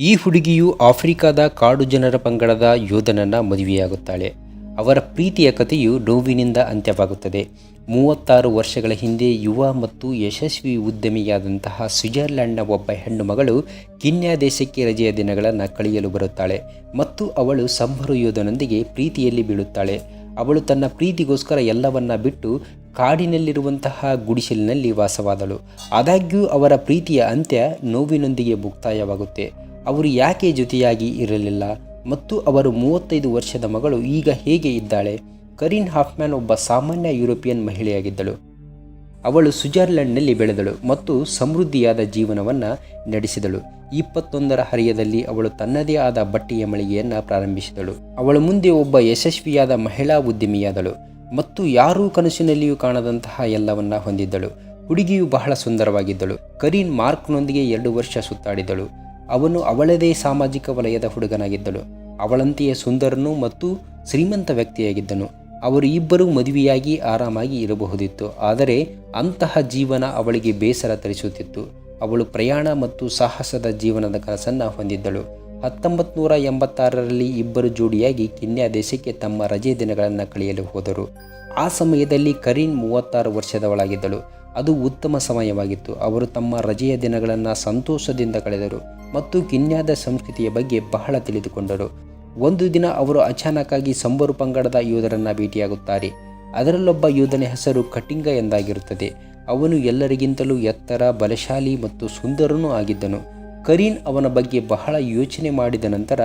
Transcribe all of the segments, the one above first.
ಈ ಹುಡುಗಿಯು ಆಫ್ರಿಕಾದ ಕಾಡು ಜನರ ಪಂಗಡದ ಯೋಧನನ್ನು ಮದುವೆಯಾಗುತ್ತಾಳೆ. ಅವರ ಪ್ರೀತಿಯ ಕಥೆಯು ನೋವಿನಿಂದ ಅಂತ್ಯವಾಗುತ್ತದೆ. ಮೂವತ್ತಾರು ವರ್ಷಗಳ ಹಿಂದೆ ಯುವ ಮತ್ತು ಯಶಸ್ವಿ ಉದ್ಯಮಿಯಾದಂತಹ ಸ್ವಿಟ್ಜರ್ಲೆಂಡ್ನ ಒಬ್ಬ ಹೆಣ್ಣು ಮಗಳು ಕಿನ್ಯಾ ದೇಶಕ್ಕೆ ರಜೆಯ ದಿನಗಳನ್ನು ಕಳೆಯಲು ಬರುತ್ತಾಳೆ ಮತ್ತು ಅವಳು ಸಂಭರು ಯೋಧನೊಂದಿಗೆ ಪ್ರೀತಿಯಲ್ಲಿ ಬೀಳುತ್ತಾಳೆ. ಅವಳು ತನ್ನ ಪ್ರೀತಿಗೋಸ್ಕರ ಎಲ್ಲವನ್ನ ಬಿಟ್ಟು ಕಾಡಿನಲ್ಲಿರುವಂತಹ ಗುಡಿಸಲಿನಲ್ಲಿ ವಾಸವಾದಳು. ಆದಾಗ್ಯೂ ಅವರ ಪ್ರೀತಿಯ ಅಂತ್ಯ ನೋವಿನೊಂದಿಗೆ ಮುಕ್ತಾಯವಾಗುತ್ತೆ. ಅವರು ಯಾಕೆ ಜೊತೆಯಾಗಿ ಇರಲಿಲ್ಲ ಮತ್ತು ಅವರು ಮೂವತ್ತೈದು ವರ್ಷದ ಮಗಳು ಈಗ ಹೇಗೆ ಇದ್ದಾಳೆ? ಕರೀನ್ ಹಾಫ್ಮ್ಯಾನ್ ಒಬ್ಬ ಸಾಮಾನ್ಯ ಯುರೋಪಿಯನ್ ಮಹಿಳೆಯಾಗಿದ್ದಳು. ಅವಳು ಸ್ವಿಜರ್ಲೆಂಡ್ನಲ್ಲಿ ಬೆಳೆದಳು ಮತ್ತು ಸಮೃದ್ಧಿಯಾದ ಜೀವನವನ್ನು ನಡೆಸಿದಳು. ಇಪ್ಪತ್ತೊಂದರ ಹರಿಯದಲ್ಲಿ ಅವಳು ತನ್ನದೇ ಆದ ಬಟ್ಟೆಯ ಮಳಿಗೆಯನ್ನು ಪ್ರಾರಂಭಿಸಿದಳು. ಅವಳು ಮುಂದೆ ಒಬ್ಬ ಯಶಸ್ವಿಯಾದ ಮಹಿಳಾ ಉದ್ಯಮಿಯಾದಳು ಮತ್ತು ಯಾರೂ ಕನಸಿನಲ್ಲಿಯೂ ಕಾಣದಂತಹ ಎಲ್ಲವನ್ನ ಹೊಂದಿದ್ದಳು. ಹುಡುಗಿಯು ಬಹಳ ಸುಂದರವಾಗಿದ್ದಳು. ಕರೀನ್ ಮಾರ್ಕ್ನೊಂದಿಗೆ ಎರಡು ವರ್ಷ ಸುತ್ತಾಡಿದಳು. ಅವನು ಅವಳದೇ ಸಾಮಾಜಿಕ ವಲಯದ ಹುಡುಗನಾಗಿದ್ದಳು. ಅವಳಂತೆಯೇ ಸುಂದರನು ಮತ್ತು ಶ್ರೀಮಂತ ವ್ಯಕ್ತಿಯಾಗಿದ್ದನು. ಅವರು ಇಬ್ಬರೂ ಮದುವೆಯಾಗಿ ಆರಾಮಾಗಿ ಇರಬಹುದಿತ್ತು. ಆದರೆ ಅಂತಹ ಜೀವನ ಅವಳಿಗೆ ಬೇಸರ ತರಿಸುತ್ತಿತ್ತು. ಅವಳು ಪ್ರಯಾಣ ಮತ್ತು ಸಾಹಸದ ಜೀವನದ ಕನಸನ್ನು ಹೊಂದಿದ್ದಳು. ಹತ್ತೊಂಬತ್ತು ನೂರ ಎಂಬತ್ತಾರರಲ್ಲಿ ಇಬ್ಬರು ಜೋಡಿಯಾಗಿ ಕಿನ್ಯಾ ದೇಶಕ್ಕೆ ತಮ್ಮ ರಜೆ ದಿನಗಳನ್ನು ಕಳೆಯಲು ಹೋದರು. ಆ ಸಮಯದಲ್ಲಿ ಕರೀನ್ ಮೂವತ್ತಾರು ವರ್ಷದವಳಾಗಿದ್ದಳು. ಅದು ಉತ್ತಮ ಸಮಯವಾಗಿತ್ತು. ಅವರು ತಮ್ಮ ರಜೆಯ ದಿನಗಳನ್ನು ಸಂತೋಷದಿಂದ ಕಳೆದರು ಮತ್ತು ಕಿನ್ಯಾದ ಸಂಸ್ಕೃತಿಯ ಬಗ್ಗೆ ಬಹಳ ತಿಳಿದುಕೊಂಡರು. ಒಂದು ದಿನ ಅವರು ಅಚಾನಕ್ಕಾಗಿ ಸಂಬರು ಪಂಗಡದ ಯೋಧರನ್ನು ಭೇಟಿಯಾಗುತ್ತಾರೆ. ಅದರಲ್ಲೊಬ್ಬ ಯೋಧನ ಹೆಸರು ಕಟಿಂಗ ಎಂದಾಗಿರುತ್ತದೆ. ಅವನು ಎಲ್ಲರಿಗಿಂತಲೂ ಎತ್ತರ, ಬಲಶಾಲಿ ಮತ್ತು ಸುಂದರನೂ ಆಗಿದ್ದನು. ಕರೀನ್ ಅವನ ಬಗ್ಗೆ ಬಹಳ ಯೋಚನೆ ಮಾಡಿದ ನಂತರ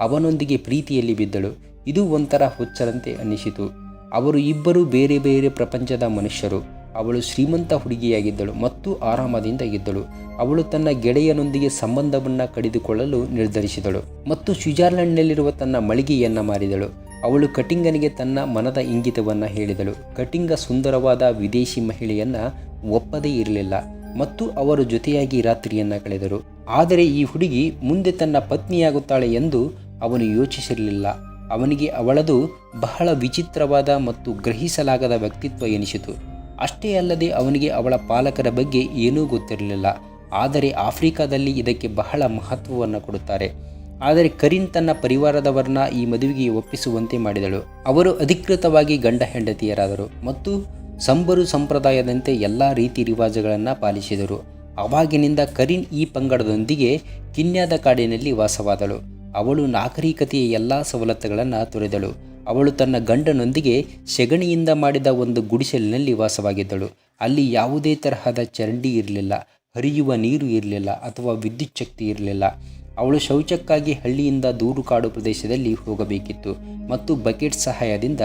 ಅವನೊಂದಿಗೆ ಪ್ರೀತಿಯಲ್ಲಿ ಬಿದ್ದಳು. ಇದು ಒಂಥರ ಹುಚ್ಚರಂತೆ ಅನ್ನಿಸಿತು. ಅವರು ಇಬ್ಬರು ಬೇರೆ ಬೇರೆ ಪ್ರಪಂಚದ ಮನುಷ್ಯರು. ಅವಳು ಶ್ರೀಮಂತ ಹುಡುಗಿಯಾಗಿದ್ದಳು ಮತ್ತು ಆರಾಮದಿಂದ ಇದ್ದಳು. ಅವಳು ತನ್ನ ಗೆಳೆಯನೊಂದಿಗೆ ಸಂಬಂಧವನ್ನು ಕಡಿದುಕೊಳ್ಳಲು ನಿರ್ಧರಿಸಿದಳು ಮತ್ತು ಸ್ವಿಟ್ಜರ್ಲೆಂಡ್ನಲ್ಲಿರುವ ತನ್ನ ಮಳಿಗೆಯನ್ನು ಮಾರಿದಳು. ಅವಳು ಕಟಿಂಗನಿಗೆ ತನ್ನ ಮನದ ಇಂಗಿತವನ್ನು ಹೇಳಿದಳು. ಕಟಿಂಗ ಸುಂದರವಾದ ವಿದೇಶಿ ಮಹಿಳೆಯನ್ನು ಒಪ್ಪದೇ ಇರಲಿಲ್ಲ ಮತ್ತು ಅವರು ಜೊತೆಯಾಗಿ ರಾತ್ರಿಯನ್ನು ಕಳೆದರು. ಆದರೆ ಈ ಹುಡುಗಿ ಮುಂದೆ ತನ್ನ ಪತ್ನಿಯಾಗುತ್ತಾಳೆ ಎಂದು ಅವನು ಯೋಚಿಸಿರಲಿಲ್ಲ. ಅವನಿಗೆ ಅವಳದು ಬಹಳ ವಿಚಿತ್ರವಾದ ಮತ್ತು ಗ್ರಹಿಸಲಾಗದ ವ್ಯಕ್ತಿತ್ವ ಎನಿಸಿತು. ಅಷ್ಟೇ ಅಲ್ಲದೆ ಅವನಿಗೆ ಅವಳ ಪಾಲಕರ ಬಗ್ಗೆ ಏನೂ ಗೊತ್ತಿರಲಿಲ್ಲ. ಆದರೆ ಆಫ್ರಿಕಾದಲ್ಲಿ ಇದಕ್ಕೆ ಬಹಳ ಮಹತ್ವವನ್ನು ಕೊಡುತ್ತಾರೆ. ಆದರೆ ಕರೀನ್ ತನ್ನ ಪರಿವಾರದವರನ್ನ ಈ ಮದುವೆಗೆ ಒಪ್ಪಿಸುವಂತೆ ಮಾಡಿದಳು. ಅವರು ಅಧಿಕೃತವಾಗಿ ಗಂಡ ಹೆಂಡತಿಯರಾದರು ಮತ್ತು ಸಂಬರು ಸಂಪ್ರದಾಯದಂತೆ ಎಲ್ಲ ರೀತಿ ರಿವಾಜುಗಳನ್ನು ಪಾಲಿಸಿದರು. ಅವಾಗಿನಿಂದ ಕರೀನ್ ಈ ಪಂಗಡದೊಂದಿಗೆ ಕಿನ್ಯಾದ ಕಾಡಿನಲ್ಲಿ ವಾಸವಾದಳು. ಅವಳು ನಾಗರಿಕತೆಯ ಎಲ್ಲ ಸವಲತ್ತುಗಳನ್ನು ತೊರೆದಳು. ಅವಳು ತನ್ನ ಗಂಡನೊಂದಿಗೆ ಸೆಗಣಿಯಿಂದ ಮಾಡಿದ ಒಂದು ಗುಡಿಸಲಿನಲ್ಲಿ ವಾಸವಾಗಿದ್ದಳು. ಅಲ್ಲಿ ಯಾವುದೇ ತರಹದ ಚರಂಡಿ ಇರಲಿಲ್ಲ, ಹರಿಯುವ ನೀರು ಇರಲಿಲ್ಲ ಅಥವಾ ವಿದ್ಯುತ್ ಶಕ್ತಿ ಇರಲಿಲ್ಲ. ಅವಳು ಶೌಚಕ್ಕಾಗಿ ಹಳ್ಳಿಯಿಂದ ದೂರು ಕಾಡು ಪ್ರದೇಶದಲ್ಲಿ ಹೋಗಬೇಕಿತ್ತು ಮತ್ತು ಬಕೆಟ್ ಸಹಾಯದಿಂದ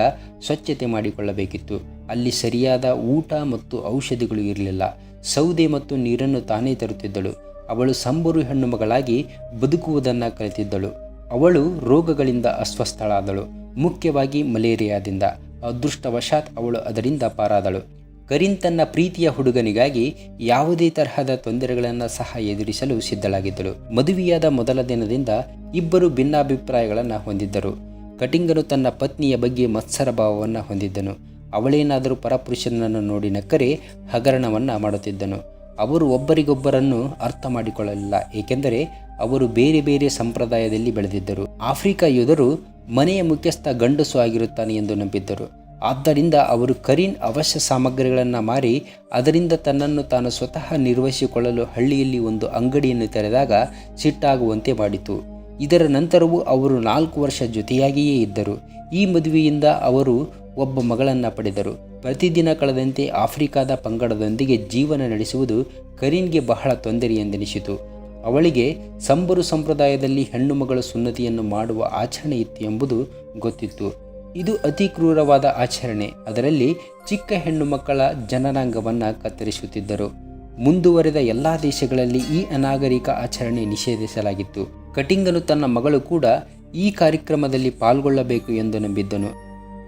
ಸ್ವಚ್ಛತೆ ಮಾಡಿಕೊಳ್ಳಬೇಕಿತ್ತು. ಅಲ್ಲಿ ಸರಿಯಾದ ಊಟ ಮತ್ತು ಔಷಧಿಗಳು ಇರಲಿಲ್ಲ. ಸೌದೆ ಮತ್ತು ನೀರನ್ನು ತಾನೇ ತರುತ್ತಿದ್ದಳು. ಅವಳು ಸಂಬರು ಹೆಣ್ಣು ಮಗಳಾಗಿ ಬದುಕುವುದನ್ನು ಕಲಿತಿದ್ದಳು. ಅವಳು ರೋಗಗಳಿಂದ ಅಸ್ವಸ್ಥಳಾದಳು. ಮುಖ್ಯವಾಗಿ ಮಲೇರಿಯಾದಿಂದ ಅದೃಷ್ಟವಶಾತ್ ಅವಳು ಅದರಿಂದ ಪಾರಾದಳು. ಕರಿನ್ ತನ್ನ ಪ್ರೀತಿಯ ಹುಡುಗನಿಗಾಗಿ ಯಾವುದೇ ತರಹದ ತೊಂದರೆಗಳನ್ನು ಸಹ ಎದುರಿಸಲು ಸಿದ್ಧಳಾಗಿದ್ದಳು. ಮದುವೆಯಾದ ಮೊದಲ ದಿನದಿಂದ ಇಬ್ಬರು ಭಿನ್ನಾಭಿಪ್ರಾಯಗಳನ್ನು ಹೊಂದಿದ್ದರು. ಕಟಿಂಗನು ತನ್ನ ಪತ್ನಿಯ ಬಗ್ಗೆ ಮತ್ಸರ ಭಾವವನ್ನು ಹೊಂದಿದ್ದನು. ಅವಳೇನಾದರೂ ಪರಪುರುಷನನ್ನು ನೋಡಿ ನಕ್ಕರೆ ಹಗರಣವನ್ನು ಮಾಡುತ್ತಿದ್ದನು. ಅವರು ಒಬ್ಬರಿಗೊಬ್ಬರನ್ನು ಅರ್ಥ ಮಾಡಿಕೊಳ್ಳಲಿಲ್ಲ, ಏಕೆಂದರೆ ಅವರು ಬೇರೆ ಬೇರೆ ಸಂಪ್ರದಾಯದಲ್ಲಿ ಬೆಳೆದಿದ್ದರು. ಆಫ್ರಿಕಾ ಯೋಧರು ಮನೆಯ ಮುಖ್ಯಸ್ಥ ಗಂಡಸು ಆಗಿರುತ್ತಾನೆ ಎಂದು ನಂಬಿದ್ದರು. ಆದ್ದರಿಂದ ಅವರು ಕರೀನ್ ಅವಶ್ಯ ಸಾಮಗ್ರಿಗಳನ್ನು ಮಾರಿ, ಅದರಿಂದ ತನ್ನನ್ನು ತಾನು ಸ್ವತಃ ನಿರ್ವಹಿಸಿಕೊಳ್ಳಲು ಹಳ್ಳಿಯಲ್ಲಿ ಒಂದು ಅಂಗಡಿಯನ್ನು ತೆರೆದಾಗ ಸಿಟ್ಟಾಗುವಂತೆ ಮಾಡಿತು. ಇದರ ನಂತರವೂ ಅವರು ನಾಲ್ಕು ವರ್ಷ ಜೊತೆಯಾಗಿಯೇ ಇದ್ದರು. ಈ ಮದುವೆಯಿಂದ ಅವರು ಒಬ್ಬ ಮಗಳನ್ನು ಪಡೆದರು. ಪ್ರತಿದಿನ ಕಳೆದಂತೆ ಆಫ್ರಿಕಾದ ಪಂಗಡದೊಂದಿಗೆ ಜೀವನ ನಡೆಸುವುದು ಕರೀನ್ಗೆ ಬಹಳ ತೊಂದರೆ ಎಂದೆನಿಸಿತು ಅವಳಿಗೆ ಸಂಬರು ಸಂಪ್ರದಾಯದಲ್ಲಿ ಹೆಣ್ಣುಮಗಳ ಸುನ್ನತಿಯನ್ನು ಮಾಡುವ ಆಚರಣೆ ಇತ್ತು ಎಂಬುದು ಗೊತ್ತಿತ್ತು. ಇದು ಅತಿ ಕ್ರೂರವಾದ ಆಚರಣೆ. ಅದರಲ್ಲಿ ಚಿಕ್ಕ ಹೆಣ್ಣು ಮಕ್ಕಳ ಜನನಾಂಗವನ್ನು ಕತ್ತರಿಸುತ್ತಿದ್ದರು. ಮುಂದುವರೆದ ಎಲ್ಲ ದೇಶಗಳಲ್ಲಿ ಈ ಅನಾಗರಿಕ ಆಚರಣೆ ನಿಷೇಧಿಸಲಾಗಿತ್ತು. ಕಟಿಂಗನು ತನ್ನ ಮಗಳು ಕೂಡ ಈ ಕಾರ್ಯಕ್ರಮದಲ್ಲಿ ಪಾಲ್ಗೊಳ್ಳಬೇಕು ಎಂದು ನಂಬಿದ್ದನು.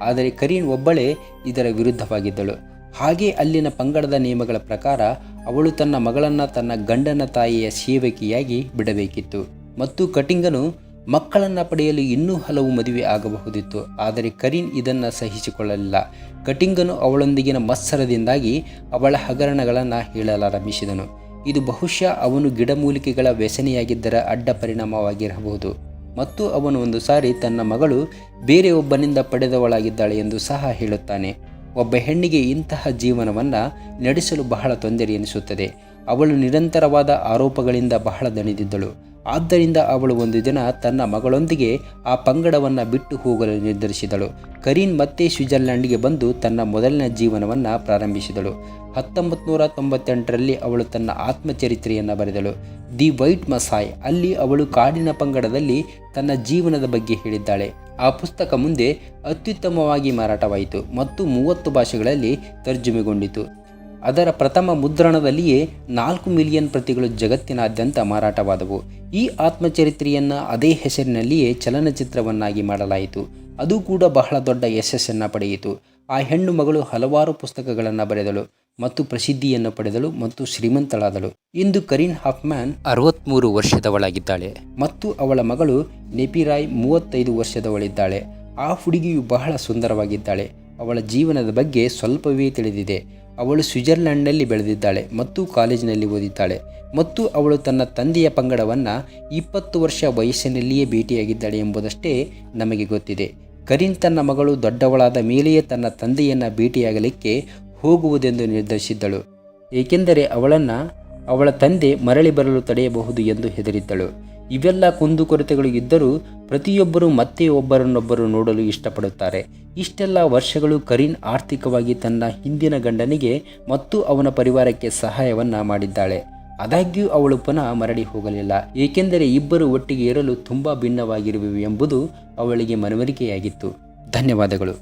ಆದರೆ ಕರೀನ್ ಒಬ್ಬಳೇ ಇದರ ವಿರುದ್ಧವಾಗಿದ್ದಳು. ಹಾಗೆ ಅಲ್ಲಿನ ಪಂಗಡದ ನಿಯಮಗಳ ಪ್ರಕಾರ ಅವಳು ತನ್ನ ಮಗಳನ್ನು ತನ್ನ ಗಂಡನ ತಾಯಿಯ ಸೇವಕಿಯಾಗಿ ಬಿಡಬೇಕಿತ್ತು. ಮತ್ತು ಕಟಿಂಗನು ಮಕ್ಕಳನ್ನು ಪಡೆಯಲು ಇನ್ನೂ ಹಲವು ಮದುವೆ ಆಗಬಹುದಿತ್ತು. ಆದರೆ ಕರೀನ್ ಇದನ್ನು ಸಹಿಸಿಕೊಳ್ಳಲಿಲ್ಲ. ಕಟಿಂಗನು ಅವಳೊಂದಿಗಿನ ಮತ್ಸರದಿಂದಾಗಿ ಅವಳ ಹಗರಣಗಳನ್ನು ಹೇಳಲಾರಂಭಿಸಿದನು. ಇದು ಬಹುಶಃ ಅವನು ಗಿಡಮೂಲಿಕೆಗಳ ವ್ಯಸನಿಯಾಗಿದ್ದರ ಅಡ್ಡ ಪರಿಣಾಮವಾಗಿರಬಹುದು. ಮತ್ತು ಅವನು ಒಂದು ಸಾರಿ ತನ್ನ ಮಗಳು ಬೇರೆ ಒಬ್ಬನಿಂದ ಪಡೆದವಳಾಗಿದ್ದಾಳೆ ಎಂದು ಸಹ ಹೇಳುತ್ತಾನೆ. ಒಬ್ಬ ಹೆಣ್ಣಿಗೆ ಇಂತಹ ಜೀವನವನ್ನು ನಡೆಸಲು ಬಹಳ ತೊಂದರೆ ಎನಿಸುತ್ತದೆ. ಅವಳು ನಿರಂತರವಾದ ಆರೋಪಗಳಿಂದ ಬಹಳ ದಣಿದಿದ್ದಳು. ಆದ್ದರಿಂದ ಅವಳು ಒಂದು ದಿನ ತನ್ನ ಮಗಳೊಂದಿಗೆ ಆ ಪಂಗಡವನ್ನು ಬಿಟ್ಟು ಹೋಗಲು ನಿರ್ಧರಿಸಿದಳು. ಕರೀನ್ ಮತ್ತೆ ಸ್ವಿಟ್ಜರ್ಲೆಂಡ್ಗೆ ಬಂದು ತನ್ನ ಮೊದಲನೇ ಜೀವನವನ್ನು ಪ್ರಾರಂಭಿಸಿದಳು. ಹತ್ತೊಂಬತ್ತು ನೂರ ತೊಂಬತ್ತೆಂಟರಲ್ಲಿ ಅವಳು ತನ್ನ ಆತ್ಮಚರಿತ್ರೆಯನ್ನು ಬರೆದಳು. ದಿ ವೈಟ್ ಮಸಾಯ್ ಅಲ್ಲಿ ಅವಳು ಕಾಡಿನ ಪಂಗಡದಲ್ಲಿ ತನ್ನ ಜೀವನದ ಬಗ್ಗೆ ಹೇಳಿದ್ದಾಳೆ. ಆ ಪುಸ್ತಕ ಮುಂದೆ ಅತ್ಯುತ್ತಮವಾಗಿ ಮಾರಾಟವಾಯಿತು ಮತ್ತು ಮೂವತ್ತು ಭಾಷೆಗಳಲ್ಲಿ ತರ್ಜುಮೆಗೊಂಡಿತು. ಅದರ ಪ್ರಥಮ ಮುದ್ರಣದಲ್ಲಿಯೇ ನಾಲ್ಕು ಮಿಲಿಯನ್ ಪ್ರತಿಗಳು ಜಗತ್ತಿನಾದ್ಯಂತ ಮಾರಾಟವಾದವು. ಈ ಆತ್ಮಚರಿತ್ರೆಯನ್ನು ಅದೇ ಹೆಸರಿನಲ್ಲಿಯೇ ಚಲನಚಿತ್ರವನ್ನಾಗಿ ಮಾಡಲಾಯಿತು. ಅದು ಕೂಡ ಬಹಳ ದೊಡ್ಡ ಯಶಸ್ಸನ್ನು ಪಡೆಯಿತು. ಆ ಹೆಣ್ಣು ಮಗಳು ಹಲವಾರು ಪುಸ್ತಕಗಳನ್ನು ಬರೆದಳು ಮತ್ತು ಪ್ರಸಿದ್ಧಿಯನ್ನು ಪಡೆದಳು ಮತ್ತು ಶ್ರೀಮಂತಳಾದಳು. ಇಂದು ಕರೀನ್ ಹಾಫ್ಮ್ಯಾನ್ ಅರವತ್ತ್ಮೂರು ವರ್ಷದವಳಾಗಿದ್ದಾಳೆ ಮತ್ತು ಅವಳ ಮಗಳು ನೆಪಿರಾಯ್ ಮೂವತ್ತೈದು ವರ್ಷದವಳಿದ್ದಾಳೆ. ಆ ಹುಡುಗಿಯು ಬಹಳ ಸುಂದರವಾಗಿದ್ದಾಳೆ. ಅವಳ ಜೀವನದ ಬಗ್ಗೆ ಸ್ವಲ್ಪವೇ ತಿಳಿದಿದೆ. ಅವಳು ಸ್ವಿಟ್ಜರ್ಲೆಂಡ್ನಲ್ಲಿ ಬೆಳೆದಿದ್ದಾಳೆ ಮತ್ತು ಕಾಲೇಜಿನಲ್ಲಿ ಓದಿದ್ದಾಳೆ ಮತ್ತು ಅವಳು ತನ್ನ ತಂದೆಯ ಪಂಗಡವನ್ನು ಇಪ್ಪತ್ತು ವರ್ಷ ವಯಸ್ಸಿನಲ್ಲಿಯೇ ಭೇಟಿಯಾಗಿದ್ದಾಳೆ ಎಂಬುದಷ್ಟೇ ನಮಗೆ ಗೊತ್ತಿದೆ. ಕರಿನ್ ತನ್ನ ಮಗಳು ದೊಡ್ಡವಳಾದ ಮೇಲೆಯೇ ತನ್ನ ತಂದೆಯನ್ನು ಭೇಟಿಯಾಗಲಿಕ್ಕೆ ಹೋಗುವುದೆಂದು ನಿರ್ಧರಿಸಿದ್ದಳು. ಏಕೆಂದರೆ ಅವಳನ್ನು ಅವಳ ತಂದೆ ಮರಳಿ ಬರಲು ತಡೆಯಬಹುದು ಎಂದು ಹೆದರಿದ್ದಳು. ಇವೆಲ್ಲ ಕುಂದುಕೊರತೆಗಳು ಇದ್ದರೂ ಪ್ರತಿಯೊಬ್ಬರೂ ಮತ್ತೆ ಒಬ್ಬರನ್ನೊಬ್ಬರು ನೋಡಲು ಇಷ್ಟಪಡುತ್ತಾರೆ. ಇಷ್ಟೆಲ್ಲ ವರ್ಷಗಳು ಕರೀನ್ ಆರ್ಥಿಕವಾಗಿ ತನ್ನ ಹಿಂದಿನ ಗಂಡನಿಗೆ ಮತ್ತು ಅವನ ಪರಿವಾರಕ್ಕೆ ಸಹಾಯವನ್ನು ಮಾಡಿದ್ದಾಳೆ. ಆದಾಗ್ಯೂ ಅವಳು ಪುನಃ ಮರಳಿ ಹೋಗಲಿಲ್ಲ. ಏಕೆಂದರೆ ಇಬ್ಬರು ಒಟ್ಟಿಗೆ ಇರಲು ತುಂಬ ಭಿನ್ನವಾಗಿರುವೆವು ಎಂಬುದು ಅವಳಿಗೆ ಮನವರಿಕೆಯಾಗಿತ್ತು. ಧನ್ಯವಾದಗಳು.